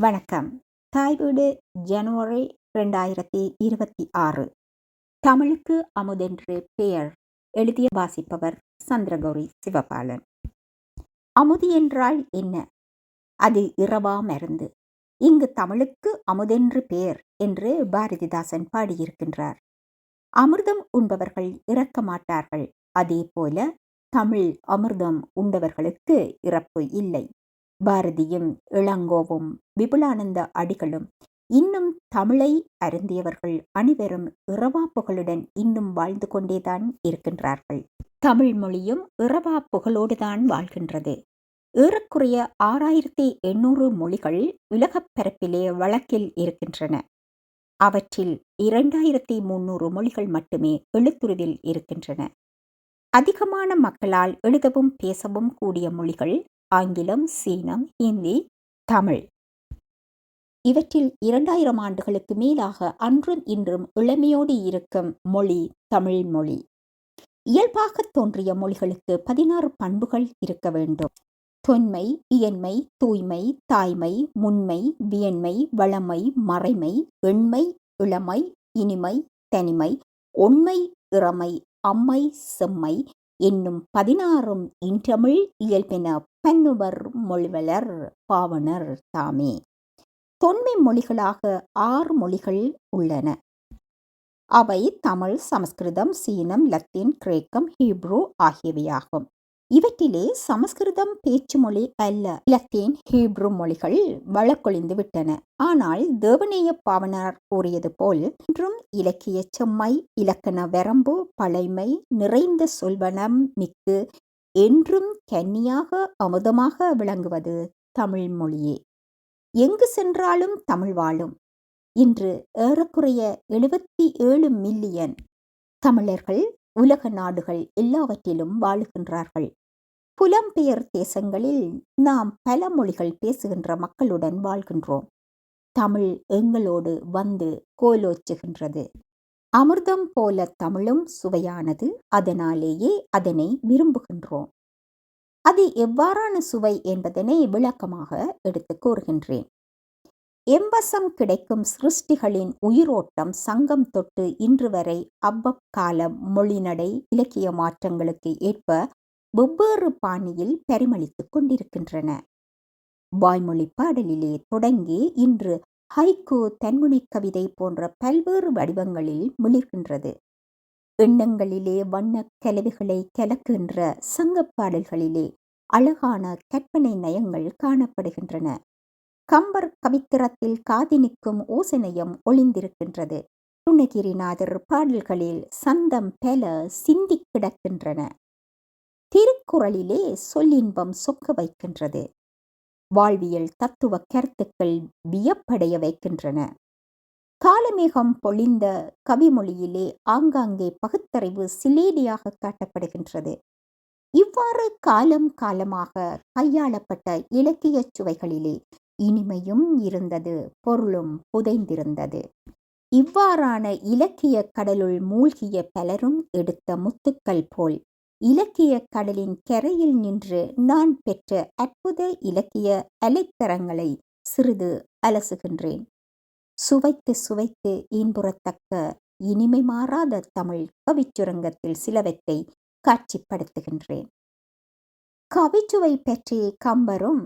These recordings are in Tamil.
வணக்கம். தாய் வீடு ஜனவரி ரெண்டாயிரத்தி இருபத்தி ஆறு. தமிழுக்கு அமுதென்று பெயர் எழுதிய வாசிப்பவர் சந்திரகௌரி சிவபாலன். அமுதி என்றால் என்ன? அது இரவா மருந்து. இங்கு தமிழுக்கு அமுதென்று பெயர் என்று பாரதிதாசன் பாடியிருக்கின்றார். அமிர்தம் உண்பவர்கள் இறக்க மாட்டார்கள். அதே போல தமிழ் அமிர்தம் உண்டவர்களுக்கு இறப்பு இல்லை. பாரதியும் இளங்கோவும் விபுலானந்த அடிகளும் இன்னும் தமிழை அருந்தியவர்கள் அனைவரும் இறவாப்புகளுடன் இன்னும் வாழ்ந்து கொண்டேதான் இருக்கின்றார்கள். தமிழ் மொழியும் இறவா புகழோடுதான் வாழ்கின்றது. ஏறக்குறைய ஆறாயிரத்தி எண்ணூறு மொழிகள் உலகப் பரப்பிலே வழக்கில் இருக்கின்றன. அவற்றில் இரண்டாயிரத்தி முன்னூறு மொழிகள் மட்டுமே எழுத்துருவில் இருக்கின்றன. அதிகமான மக்களால் எழுதவும் பேசவும் கூடிய மொழிகள் ஆங்கிலம் சீனம் ஹிந்தி தமிழ். இவற்றில் இரண்டாயிரம் ஆண்டுகளுக்கு மேலாக அன்றும் இன்றும் இளமையோடு இருக்கும் மொழி தமிழ் மொழி. இயல்பாக தோன்றிய மொழிகளுக்கு பதினாறு பண்புகள் இருக்க வேண்டும். தொன்மை இயன்மை தூய்மை தாய்மை முன்மை வியன்மை வளமை மறைமை எண்மை இளமை இனிமை தனிமை உண்மை இறமை அம்மை செம்மை என்னும் பதினாறும் இன்றமிழ் இயல்பென பன்னுவர் மொழிவலர் பாவனர் தாமே. தொன்மை மொழிகளாக ஆறு மொழிகள் உள்ளன. அவை தமிழ் சமஸ்கிருதம் சீனம் லத்தீன் கிரேக்கம் ஹீப்ரூ ஆகியவையாகும். இவற்றிலே சமஸ்கிருதம் பேச்சு மொழி அல்ல லத்தீன் ஹீப்ரு மொழிகள் வழக்கொழிந்து விட்டன. ஆனால் தேவநேய பாவனார் கூறியது போல் இன்றும் இலக்கிய செம்மை இலக்கண வரம்பு பழைமை நிறைந்த சொல்வனம் மிக்கு என்றும் கன்னியாக அமுதமாக விளங்குவது தமிழ் மொழியே. எங்கு சென்றாலும் தமிழ் வாழும். இன்று ஏறக்குறைய எழுபத்தி ஏழு மில்லியன் தமிழர்கள் உலக நாடுகள் எல்லாவற்றிலும் வாழுகின்றார்கள். புலம்பெயர் தேசங்களில் நாம் பல மொழிகள் பேசுகின்ற மக்களுடன் வாழ்கின்றோம். தமிழ் எங்களோடு வந்து கோலோச்சுகின்றது. அமிர்தம் போல தமிழும் சுவையானது. அதனாலேயே அதனை விரும்புகின்றோம். அது எவ்வாறான சுவை என்பதனை விளக்கமாக எடுத்து கூறுகின்றேன். எம்பசம் கிடைக்கும் சிருஷ்டிகளின் உயிரோட்டம் சங்கம் தொட்டு இன்று வரை அவ்வக்கால மொழிநடை இலக்கிய மாற்றங்களுக்கு ஏற்ப வெவ்வேறு பாணியில் பரிமளித்துக் கொண்டிருக்கின்றன. வாய்மொழி பாடலிலே தொடங்கி இன்று ஹைக்கு தன்முனை கவிதை போன்ற பல்வேறு வடிவங்களில் மிளிர்கின்றது. எண்ணங்களிலே வண்ணக் கலவைகளை கலக்குகின்ற சங்கப்பாடல்களிலே அழகான கற்பனை நயங்கள் காணப்படுகின்றன. கம்பர் கவித்திரத்தில் காதினிக்கும் ஓசனையும் ஒளிந்திருக்கின்றது. துணகிரிநாதர் பாடல்களில் சந்தம் பல சிந்தி கிடக்கின்றன. திருக்குறளிலே சொல்லின்பம் சொக்க வைக்கின்றது. வாழ்வியல் தத்துவ கருத்துக்கள் வியப்படைய வைக்கின்றன. காலமேகம் பொழிந்த கவிமொழியிலே ஆங்காங்கே பகுத்தறிவு சிலேடியாக காட்டப்படுகின்றது. இவ்வாறு காலம் காலமாக கையாளப்பட்ட இலக்கிய சுவைகளிலே இனிமையும் இருந்தது பொருளும் புதைந்திருந்தது. இவ்வாறான இலக்கிய கடலுள் மூழ்கிய பலரும் எடுத்த முத்துக்கள் போல் இலக்கிய கடலின் கரையில் நின்று நான் பெற்ற அற்புத இலக்கிய அலைத்தரங்களை சிறிது அலசுகின்றேன். சுவைத்து சுவைத்து இன்புறத்தக்க இனிமை மாறாத தமிழ் கவிச்சுரங்கத்தில் சிலவற்றை காட்சிப்படுத்துகின்றேன். கவிச்சுவை பற்றி கம்பரும்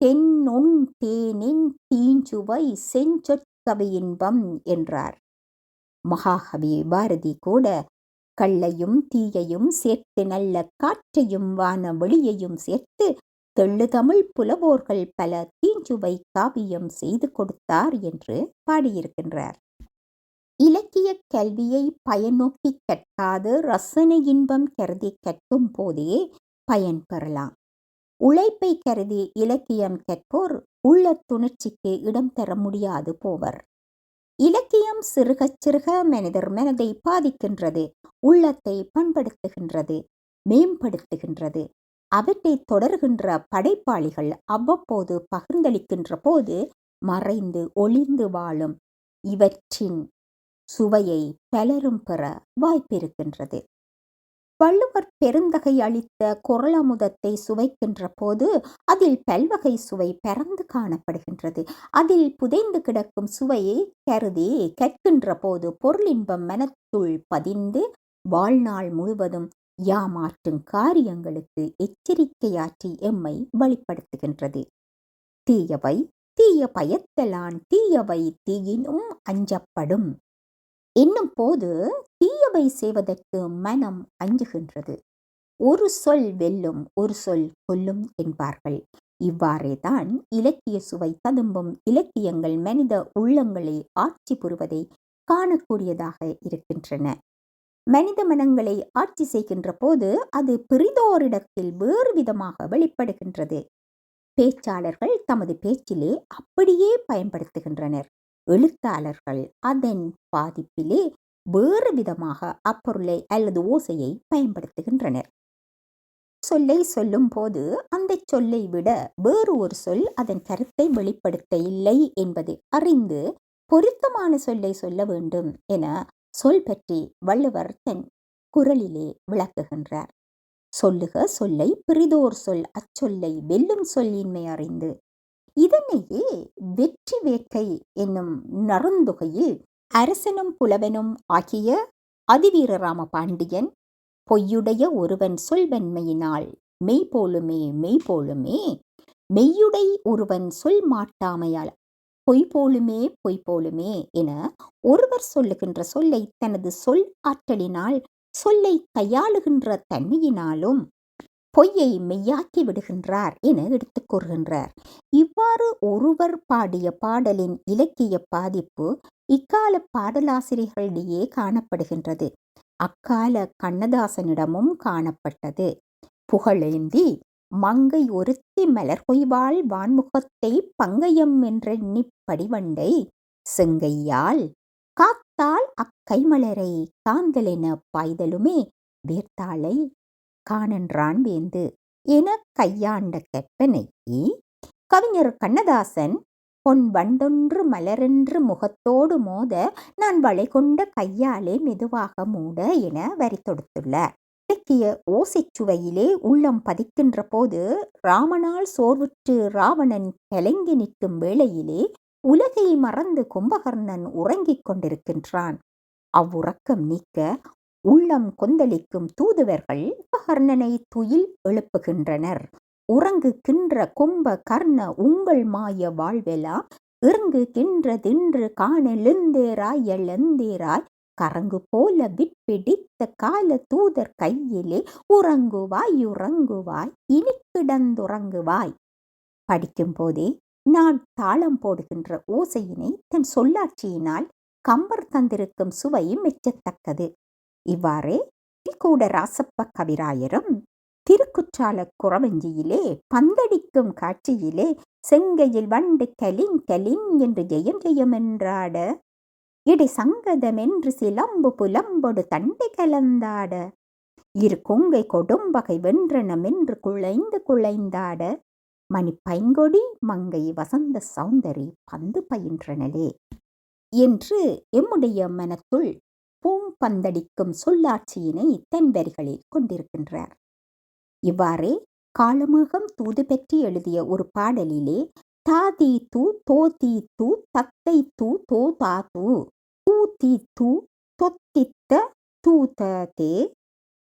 தென்னொன் தேனின் தீஞ்சுவை செஞ்சொற்கவியின்பம் என்றார். மகாகவி பாரதி கூட கள்ளையும் தீயையும் சேர்த்து நல்ல காற்றையும் வான வெளியையும் சேர்த்து தெள்ளு தமிழ் புலவோர்கள் பல தீஞ்சுவை காவியம் செய்து கொடுத்தார் என்று பாடியிருக்கின்றார். இலக்கிய கல்வியை பயனோக்கி கற்காது ரசனை இன்பம் கருதி கற்கும் போதே பயன் பெறலாம். உழைப்பை கருதி இலக்கியம் கற்போர் உள்ள துணர்ச்சிக்கு இடம் தர முடியாது போவர். இலக்கியம் சிறுகச் சிறுக மனிதர் மனதை பாதிக்கின்றது உள்ளத்தை பண்படுத்துகின்றது மேம்படுத்துகின்றது. அவற்றை தொடர்கின்ற படைப்பாளிகள் அவ்வப்போது பகிர்ந்தளிக்கின்ற போது மறைந்து ஒளிந்து வாழும். இவற்றின் சுவையை பலரும் பெற வாய்ப்பிருக்கின்றது. வள்ளுவர் பெருந்தகை அளித்த குறளமுதத்தை சுவைக்கின்ற போது அதில் பல்வகை சுவை பறந்து காணப்படுகின்றது. அதில் புதைந்து கிடக்கும் சுவையை கருதி கற்கின்ற போது பொருளின்பம் மனத்துள் பதிந்து வாழ்நாள் முழுவதும் யாமாற்றும் காரியங்களுக்கு எச்சரிக்கையாற்றி எம்மை வழிப்படுத்துகின்றது தீயவை தீய பயத்தலான் தீயவை தீயினும் அஞ்சப்படும். என்னும் போது தீயவை செய்வதற்கு மனம் அஞ்சுகின்றது. ஒரு சொல் வெல்லும் ஒரு சொல் கொல்லும் என்பார்கள். இவ்வாறே தான் இலக்கிய சுவை ததும்பும் இலக்கியங்கள் மனித உள்ளங்களை ஆட்சி புரிவதை காணக்கூடியதாக இருக்கின்றன. மனித மனங்களை ஆட்சி செய்கின்ற போது அது பிரிதோரிடத்தில் வேறு விதமாக வெளிப்படுகின்றது. பேச்சாளர்கள் தமது பேச்சிலே அப்படியே பயன்படுத்துகின்றனர். எழுத்தாளர்கள் அதன் பாதிப்பிலே வேறு விதமாக அப்பொருளை அல்லது ஓசையை பயன்படுத்துகின்றனர். சொல்லை சொல்லும் போது அந்த சொல்லை விட வேறு ஒரு சொல் அதன் கருத்தை வெளிப்படுத்த இல்லை என்பதை அறிந்து பொருத்தமான சொல்லை சொல்ல வேண்டும் என சொல் பற்றி வள்ளுவர் தன் குரலிலே விளக்குகின்றார். சொல்லுக சொல்லை பிரிதோர் சொல் அச்சொல்லை வெல்லும் சொல்லின்மை அறிந்து. இதனையே வெற்றி வேட்கை என்னும் நறுந்தொகையில் அரசனும் புலவனும் ஆகிய அதிவீரராம பாண்டியன் பொய்யுடைய ஒருவன் சொல்வன்மையினால் மெய்போலுமே மெய்போலுமே மெய்யுடை ஒருவன் சொல் மாட்டாமையால் பொய் போலுமே பொய் போலுமே என ஒருவர் சொல்லுகின்ற சொல்லை தனது சொல் ஆற்றலினால் சொல்லை கையாளுகின்ற தன்மையினாலும் பொய்யை மெய்யாக்கி விடுகின்றார் என எடுத்துக் கூறுகின்றார். இவ்வாறு ஒருவர் பாடிய பாடலின் இலக்கிய பாதிப்பு இக்கால பாடலாசிரியர்களிடையே காணப்படுகின்றது. அக்கால கண்ணதாசனிடமும் காணப்பட்டது. புகழேந்தி மங்கை ஒருத்தி மலர் கொய்வாள் வான்முகத்தை பங்கயம் என்ற நிப்படிவண்டை செங்கையால் காத்தால் அக்கைமலரை காந்தலென பாய்தலுமே வேர்த்தாளை காணன்றான் வேந்து. என கையாண்ட கற்பனைக்கு கவிஞர் கண்ணதாசன் பொன் வண்டொன்று மலரென்று முகத்தோடு மோத நான் வளை கொண்ட கையாலே மெதுவாக மூட என வரி தொடுத்துள்ளார். இலக்கிய ஓசைச்சுவையிலே உள்ளம் பதிக்கின்ற போது ராமனால் சோர்வுற்று ராவணன் கலங்கி நிற்கும் வேளையிலே உலகை மறந்து கும்பகர்ணன் உறங்கிக் கொண்டிருக்கின்றான். அவ்வுறக்கம் நீக்க உள்ளம் கொந்தளிக்கும் தூதுவர்கள் கர்ணனை துயில் எழுப்புகின்றனர். உறங்குகின்ற கும்ப கர்ண உங்கள் மாய வாழ்வெலா? இறங்குகின்ற தின்று காணெழுந்தேராய் எழுந்தேராய் கரங்கு போல விட்பிடித்த கால தூதர் கையிலே உறங்குவாய் உறங்குவாய் இனி கிடந்துறங்குவாய் படிக்கும் போதே நான் தாளம் போடுகின்ற ஓசையினை தன் சொல்லாட்சியினால் கம்பர் தந்திருக்கும் சுவையும் மெச்சத்தக்கது. இவ்வாறே திரிகூட ராசப்ப கவிராயரும் திருக்குற்றால குறவஞ்சியிலே பந்தடிக்கும் காட்சியிலே செங்கையில் வண்டு கலிங் கலிங் என்று ஜெயம் ஜெயம் என்றாட. இடை சங்கதமென்று சிலம்பு புலம்பொடு தண்டை கலந்தாட. இரு கொங்கை கொடும்பகை வென்றனமென்று குழைந்து குழைந்தாட. மணி பைங்கொடி மங்கை வசந்த சௌந்தரி பந்து பயின்றனலே என்று எம்முடைய மனத்துள் பந்தடிக்கும் சொல்லாட்சியினை தென்வரிகளில் கொண்டிருக்கின்றார். இவ்வாறே காலமேகம் தூது பற்றி எழுதிய ஒரு பாடலிலே தாதி தூ தோ தீ தூ தத்தை தூ தோ தா தூ தூ தீ தூ தொத்தித்த தூத தே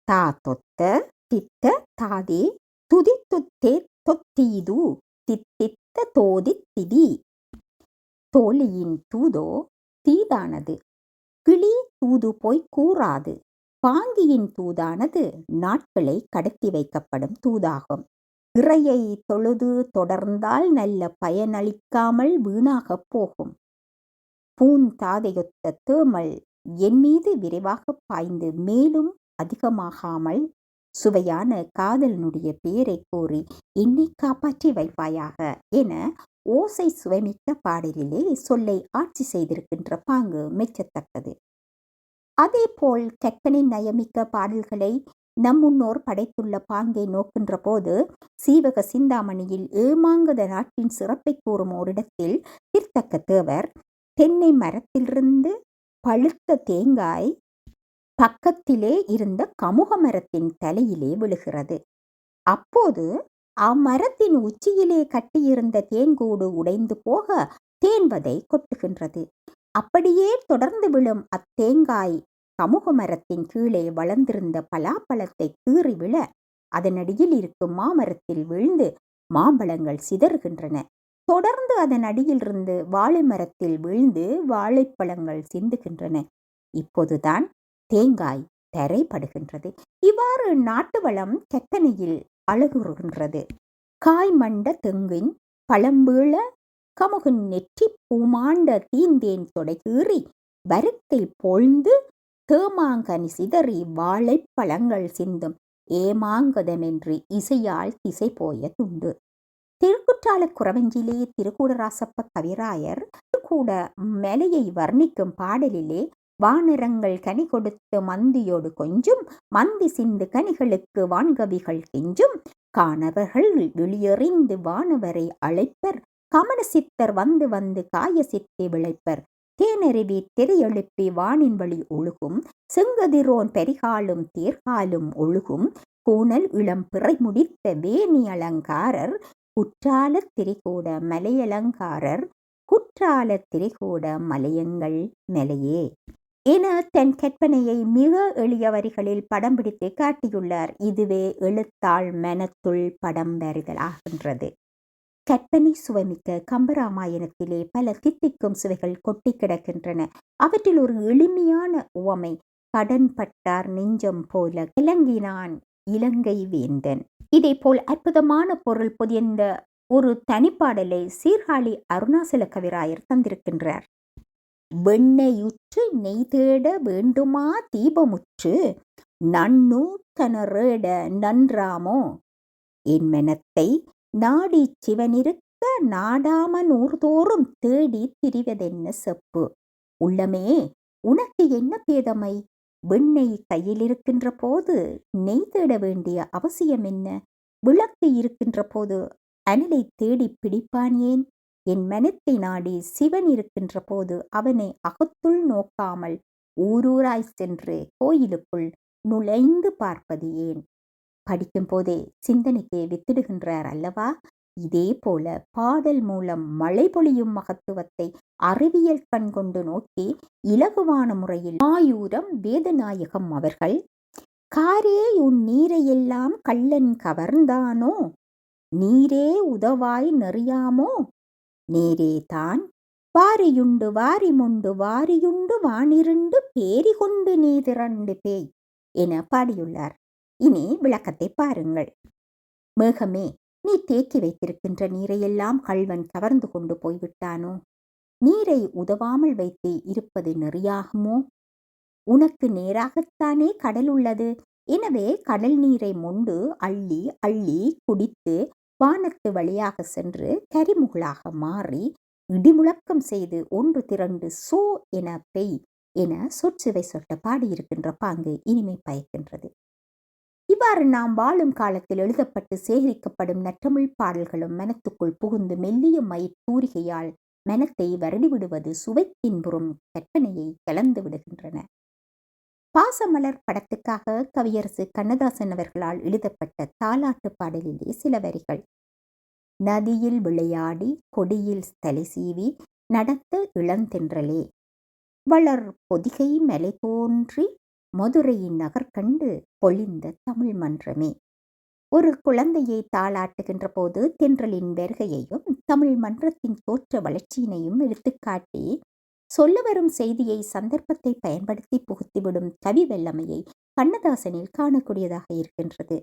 தா தொத்த தித்த தாதே துதி துத்தே தொத்தீது தித்தித்த தோதி திதி தோழியின் தூதோ தீதானது. கிளி தூது போய் கூறாது. பாங்கியின் தூதானது நாட்களை கடத்தி வைக்கப்படும் தூதாகும். இறையை தொழுது தொடர்ந்தால் நல்ல பயனளிக்காமல் வீணாகப் போகும். பூந்தாதையொத்த தேமல் என் மீது விரைவாக பாய்ந்து மேலும் அதிகமாகாமல் சுவையான காதலனுடைய பெயரை கூறி என்னை காப்பாற்றி வைப்பாயாக என ஓசை சுவைமிக்க பாடலிலே சொல்லை ஆட்சி செய்திருக்கின்ற பாங்கு மெச்சத்தக்கது. அதேபோல் கற்பனை நயமிக்க பாடல்களை நம் முன்னோர் படைத்துள்ள பாங்கை நோக்கின்ற போது சீவக சிந்தாமணியில் ஏமாங்கத நாட்டின் சிறப்பை கூறும் ஓரிடத்தில் தீர்த்தக்க தேவர் தென்னை மரத்திலிருந்து பழுத்த தேங்காய் பக்கத்திலே இருந்த கமுக மரத்தின் தலையிலே விழுகிறது. அப்போது அம்மரத்தின் உச்சியிலே கட்டியிருந்த தேன்கூடு உடைந்து போக தேன்வதை கொட்டுகின்றது. அப்படியே தொடர்ந்து விழும் அத்தேங்காய் சமூக மரத்தின் கீழே வளர்ந்திருந்த பலாப்பழத்தை கீறி விழ அதனடியில் இருக்கும் மாமரத்தில் விழுந்து மாம்பழங்கள் சிதறுகின்றன. தொடர்ந்து அதன் அடியிலிருந்து வாழை மரத்தில் விழுந்து வாழைப்பழங்கள் சிந்துகின்றன. இப்போதுதான் தேங்காய் தரைப்படுகின்றது. இவ்வாறு நாட்டு வளம் கெத்தனையில் அழகுறுகின்றது. காய் மண்ட தெங்கின் பழம்பீழ கமுகின் நெற்றி பூமாண்ட தீந்தேன் தொடைகீறி வருக்கை பொழ்ந்து தேமாங்கனி சிதறி வாழைப்பழங்கள் சிந்தும் ஏமாங்கதமென்று இசையால் திசை போய துண்டு. திருக்குற்றால குறவஞ்சிலே திருக்கூடராசப்ப கவிராயர் கூட மலையை வர்ணிக்கும் பாடலிலே வானரங்கள் கனி கொடுத்து மந்தியோடு கொஞ்சும் மந்தி சிந்து கனிகளுக்கு வான்கவிகள் கெஞ்சும். காணவர்கள் வெளியெறிந்து வானவரை அழைப்பர் கமல சித்தர் வந்து வந்து காய சித்தி விளைப்பர். தேனருவி திரையெழுப்பி வானின் வழி ஒழுகும் செங்கதிரோன் பெரிகாலும் தேர்காலும் ஒழுகும். கூனல் இளம் பிறை முடித்த வேணி அலங்காரர் குற்றால திரிகூட மலையலங்காரர் குற்றால திரிகூட மலையங்கள் மலையே. என தன் கற்பனையை மிக எளிய வரிகளில் படம் பிடித்து காட்டியுள்ளார். இதுவே எழுத்தாள் மனத்துள் படம் வரிதலாகின்றது. கற்பனை சுவைமிக்க கம்பராமாயணத்திலே பல தித்திக்கும் சுவைகள் கொட்டி கிடக்கின்றன. அவற்றில் ஒரு எளிமையான உவமை கடன் பட்டார் நெஞ்சம் போல கிளங்கினான் இலங்கை வேந்தன் இதே போல் அற்புதமான பொருள் புதியந்த ஒரு தனிப்பாடலை சீர்காழி அருணாசல கவிராயர் தந்திருக்கின்றார். வெண்ணெயுற்று நெய் தேட வேண்டுமா தீபமுற்று? நன்னூத்தனரேட நன்றாமோ? என் மெனத்தை நாடி சிவனிருக்க நாடாம நூர்தோறும் தேடி திரிவதென்ன செப்பு? உள்ளமே உனக்கு என்ன பேதமை? வெண்ணெய் கையில் இருக்கின்ற போது நெய் தேட வேண்டிய அவசியம் என்ன விளக்கு இருக்கின்ற போது அனலை தேடி பிடிப்பான் ஏன்? என் மனத்தை நாடி சிவன் இருக்கின்ற போது அவனை அகத்துள் நோக்காமல் ஊரூராய் சென்று கோயிலுக்குள் நுழைந்து பார்ப்பது ஏன் படிக்கும் போதே சிந்தனைக்கு வித்திடுகின்றார் அல்லவா? இதே போல பாடல் மூலம் மழை பொழியும் மகத்துவத்தை அறிவியல் கண் கொண்டு நோக்கி இலகுவான முறையில் ஆயூரம் வேதநாயகம் அவர்கள் காரே உன் நீரையெல்லாம் கள்ளன் கவர்ந்தானோ? நீரே உதவாய் நெறியாமோ? நேரேதான் வாரியுண்டு வாரிமுண்டு வாரியுண்டு வானிருண்டு பேரி கொண்டு நீ திரண்டு பேய் என பாடியுள்ளார். இனி விளக்கத்தை பாருங்கள். மேகமே நீ தேக்கி வைத்திருக்கின்ற நீரையெல்லாம் கள்வன் கவர்ந்து கொண்டு போய்விட்டானோ? நீரை உதவாமல் வைத்து இருப்பது நெறியாகுமோ? உனக்கு நேராகத்தானே கடல் உள்ளது எனவே கடல் நீரை மொண்டு அள்ளி அள்ளி குடித்து வானத்து வழியாக சென்று கரிமுகளாக மாறி இடிமுழக்கம் செய்து ஒன்று திரண்டு சோ என பெய் என சொற்சுவை சொட்ட பாடியிருக்கின்ற பாங்கு இனிமை பயக்கின்றது. இவ்வாறு நாம் வாழும் காலத்தில் எழுதப்பட்டு சேகரிக்கப்படும் நற்றமிழ் பாடல்களும் மனத்துக்குள் புகுந்து மெல்லிய மயிர் தூரிகையால் மனத்தை வருடிவிடுவது சுவைத்தின்புறும் கற்பனையை கலந்து விடுகின்றன. பாசமலர் படத்துக்காக கவியரசு கண்ணதாசன் அவர்களால் எழுதப்பட்ட தாலாட்டு பாடலிலே சில வரிகள். நதியில் விளையாடி கொடியில் தலை சீவி நடத்த இளந்தென்றலே வளர் பொதிகை மலை தோன்றி மதுரையின் நகர் கண்டு பொழிந்த தமிழ் மன்றமே. ஒரு குழந்தையை தாளாட்டுகின்ற போது தென்றலின் வருகையையும் தமிழ் மன்றத்தின் தோற்ற வளர்ச்சியினையும் எடுத்துக்காட்டி சொல்ல வரும் செய்தியை சந்தர்ப்பத்தை பயன்படுத்தி புகுத்திவிடும் கவி வெள்ளமையை கண்ணதாசனில் காணக்கூடியதாக இருக்கின்றது.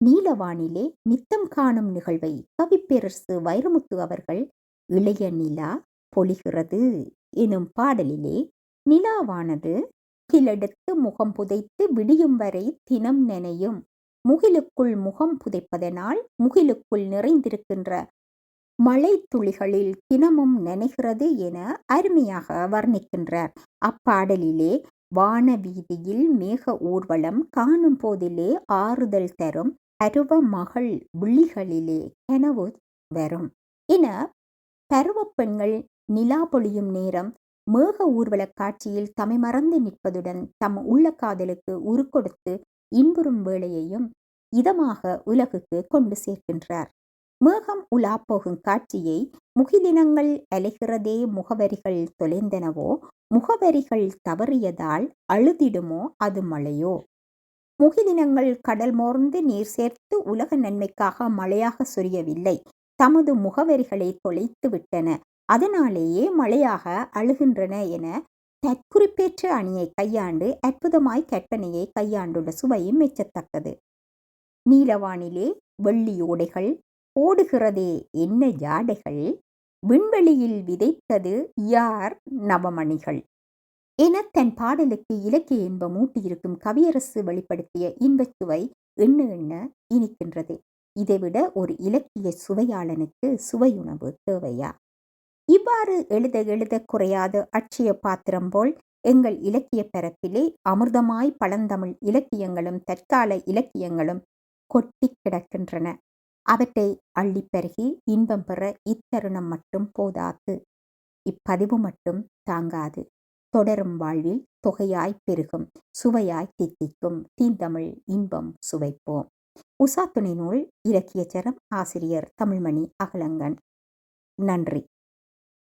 நீலவானிலே நித்தம் காணும் நிகழ்வை கவிப்பேரரசு வைரமுத்து அவர்கள் இளைய நிலா பொழிகிறது எனும் பாடலிலே நிலாவானது கிலெடுத்து முகம் புதைத்து விடியும் வரை தினம் நினையும். முகிலுக்குள் முகம் புதைப்பதனால் முகிலுக்குள் நிறைந்திருக்கின்ற மழை துளிகளில் தினமும் நினைகிறது என அருமையாக வர்ணிக்கின்றார். அப்பாடலிலே வான வீதியில் மேக ஊர்வலம் காணும் போதிலே ஆறுதல் தரும் பருவ மகள் விழிகளிலே கனவு வரும். என பருவ பெண்கள் நிலா பொழியும் நேரம் மேக ஊர்வலக் காட்சியில் தமை மறந்து நிற்பதுடன் தம் உள்ள காதலுக்கு உருக்கொடுத்து இன்புறும் வேளையையும் இதமாக உலகுக்கு கொண்டு சேர்க்கின்றார். மேகம் உலாப்போகும் காட்சியை முகிலினங்கள் அலைகிறதே முகவரிகள் தொலைந்தனவோ? முகவரிகள் தவறியதால் அழுதிடுமோ அது மழையோ? முகிலினங்கள் கடல் மோர்ந்து நீர் சேர்த்து உலக நன்மைக்காக மழையாக சொரியவில்லை. தமது முகவரிகளை தொலைத்து விட்டன. அதனாலேயே மழையாக அழுகின்றன என தற்குறிப்பேற்ற அணியை கையாண்டு அற்புதமாய் கற்பனையை கையாண்டுள்ள சுவையும் மெச்சத்தக்கது. நீலவானிலே வெள்ளி ஓடைகள் ஓடுகிறதே என்ன ஜாடைகள்? விண்வெளியில் விதைத்தது யார் நவமணிகள்? என தன் பாடலுக்கு இலக்கிய இன்பம் ஊட்டியிருக்கும் கவியரசு வெளிப்படுத்திய இன்பச்சுவை எண்ண எண்ண இனிக்கின்றது? இதைவிட ஒரு இலக்கிய சுவையாளனுக்கு சுவையுணவு தேவையா? இவ்வாறு எழுத எழுத குறையாத அட்சய பாத்திரம் போல் எங்கள் இலக்கிய பரப்பிலே அமிர்தமாய் பழந்தமிழ் இலக்கியங்களும் தற்கால இலக்கியங்களும் கொட்டி கிடக்கின்றன. அவற்றை அள்ளிப் பெருகி இன்பம் பெற இத்தருணம் மட்டும் போதாது. இப்பதிவு மட்டும் தாங்காது. தொடரும் வாழ்வில் தொகையாய் பெருகும். சுவையாய் தித்திக்கும். தீந்தமிழ் இன்பம் சுவைப்போம். உசாத்துணை நூல் இலக்கியச்சரம் ஆசிரியர் தமிழ்மணி அகலங்கன். நன்றி.